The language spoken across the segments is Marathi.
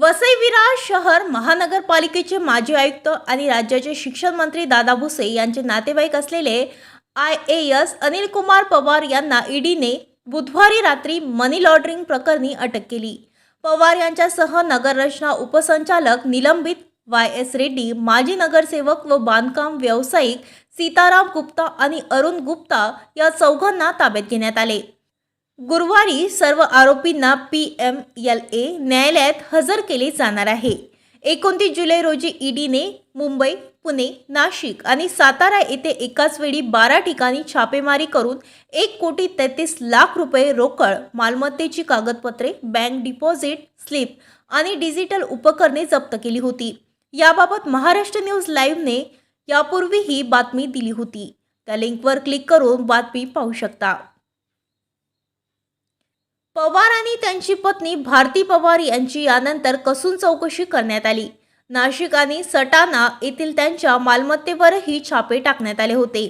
वसईविरा शहर महानगरपालिकेचे माजी आयुक्त आणि राज्याचे शिक्षण मंत्री दादा भुसे यांचे नातेवाईक असलेले I A S Anil Kumar Pawar यांना ईडीने बुधवारी रात्री मनी लॉन्ड्रिंग प्रकरणी अटक केली. पवार यांच्यासह नगररचना उपसंचालक निलंबित वाय एस रेड्डी माजी नगरसेवक व बांधकाम व्यावसायिक सीताराम गुप्ता आणि अरुण गुप्ता या चौघांना ताब्यात घेण्यात आले. गुरुवारी सर्व आरोपींना पी एम एल ए न्यायालयात हजर केले जाणार आहे. एकोणतीस जुलै रोजी ईडीने मुंबई पुणे नाशिक आणि सातारा येथे एकाच वेळी बारा ठिकाणी छापेमारी करून एक कोटी तेहतीस लाख रुपये रोकड मालमत्तेची कागदपत्रे बँक डिपॉझिट स्लिप आणि डिजिटल उपकरणे जप्त केली होती. याबाबत महाराष्ट्र न्यूज लाईव्हने यापूर्वी ही बातमी दिली होती. त्या लिंकवर क्लिक करून बातमी पाहू शकता. पवार आणि त्यांची पत्नी भारती पवार यांची यानंतर कसून चौकशी करण्यात आली. नाशिक आणि सटाणा येथील त्यांच्या मालमत्तेवरही छापे टाकण्यात आले होते.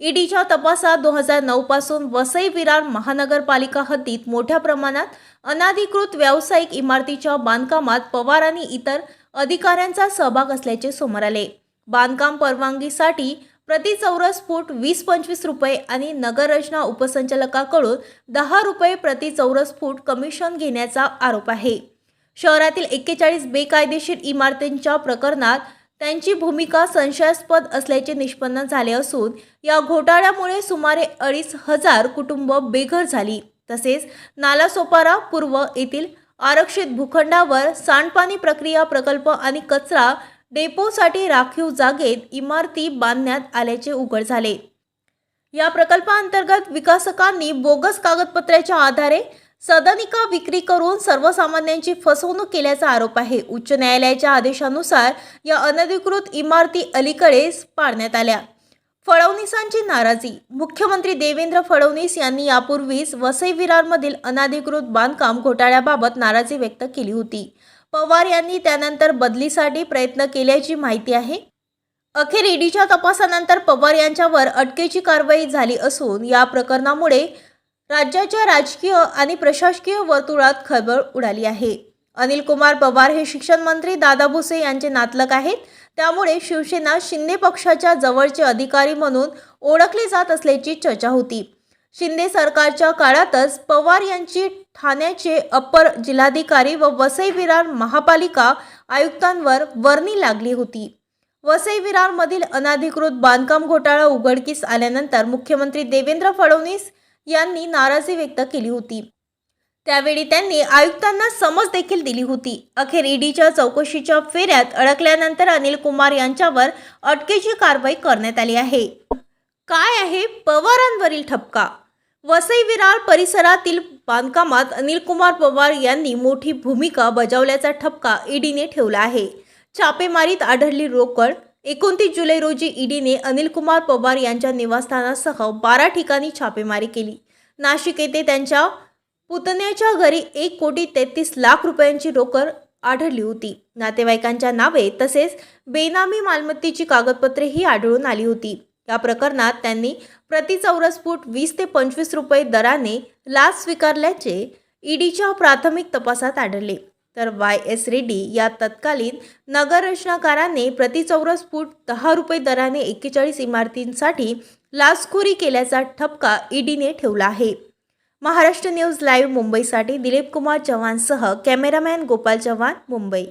ईडीच्या तपासात दोन हजार नऊ पासून वसई विरार महानगरपालिका हद्दीत मोठ्या प्रमाणात अनाधिकृत व्यावसायिक इमारतीच्या बांधकामात पवार आणि इतर अधिकाऱ्यांचा सहभाग असल्याचे समोर आले. बांधकाम परवानगीसाठी प्रति चौरस फूट वीस पंचवीस रुपये आणि नगररचना उपसंचालकाकडून दहा रुपये प्रति चौरस फूट कमिशन घेण्याचा आरोप आहे. शहरातील एक्केचाळीस बेकायदेशीर इमारतींच्या प्रकरणात त्यांची भूमिका संशयास्पद असल्याचे निष्पन्न झाले असून या घोटाळ्यामुळे सुमारे अडीच हजार कुटुंब बेघर झाली. तसेच नालासोपारा पूर्व येथील आरक्षित भूखंडावर सांडपाणी प्रक्रिया प्रकल्प आणि कचरा डेपोसाठी राखीव जागेत इमारती बांधण्यात आल्याचे उघड झाले. या प्रकल्पाअंतर्गत विकासकांनी बोगस कागदपत्राच्या आधारे सदनिका विक्री करून सर्वसामान्यांची फसवणूक केल्याचा आरोप आहे. उच्च न्यायालयाच्या आदेशानुसार या अनधिकृत इमारती अलीकडेच पाडण्यात आल्या. फडणवीसांची नाराजी. मुख्यमंत्री देवेंद्र फडणवीस यांनी यापूर्वीच वसई विरारमधील अनधिकृत बांधकाम घोटाळ्याबाबत नाराजी व्यक्त केली होती. पवार यांनी त्यानंतर बदलीसाठी प्रयत्न केल्याची माहिती आहे. अखेर ईडीच्या तपासानंतर पवार यांच्यावर अटकेची कारवाई झाली असून या प्रकरणामुळे राज्याच्या राजकीय आणि प्रशासकीय वर्तुळात खळबळ उडाली आहे. अनिल कुमार पवार हे शिक्षण मंत्री दादा भुसे यांचे नातलग आहेत. त्यामुळे शिवसेना शिंदे पक्षाच्या जवळचे अधिकारी म्हणून ओळखले जात असल्याची चर्चा होती. शिंदे सरकारच्या काळातच पवार यांची ठाण्याचे अपर जिल्हाधिकारी व वसई विरार महापालिका आयुक्तांवर वर्णी लागली होती. वसई विरारमधील अनाधिकृत बांधकाम घोटाळा उघडकीस आल्यानंतर मुख्यमंत्री देवेंद्र फडणवीस यांनी नाराजी व्यक्त केली होती. त्यावेळी त्यांनी आयुक्तांना समज देखील दिली होती. अखेर ईडीच्या चौकशीच्या फेऱ्यात अडकल्यानंतर अनिल कुमार यांच्यावर अटकेची कारवाई करण्यात आली आहे. काय आहे पवारांवरील ठपका? वसई विरार परिसरातील बांधकामात अनिलकुमार पवार यांनी मोठी भूमिका बजावल्याचा ठपका ईडीने ठेवला आहे. छापेमारीत आढळली रोकड. एकोणतीस जुलै रोजी ईडीने अनिलकुमार पवार यांच्या निवासस्थानासह बारा ठिकाणी छापेमारी केली. नाशिक येथे त्यांच्या पुतण्याच्या घरी एक कोटी तेहतीस लाख रुपयांची रोकड आढळली होती. नातेवाईकांच्या नावे तसेच बेनामी मालमत्तेची कागदपत्रेही आढळून आली होती. या प्रकरणात त्यांनी प्रति चौरस फूट वीस ते पंचवीस रुपये दराने लाच स्वीकारल्याचे ईडीच्या प्राथमिक तपासात आढळले. तर वाय एस रेड्डी या तत्कालीन नगररचनाकाराने प्रति चौरस फूट दहा रुपये दराने एक्केचाळीस इमारतींसाठी लाचखोरी केल्याचा ठपका ईडीने ठेवला आहे. महाराष्ट्र न्यूज लाईव्ह मुंबईसाठी दिलीप कुमार चव्हाणसह कॅमेरामॅन गोपाल चव्हाण मुंबई.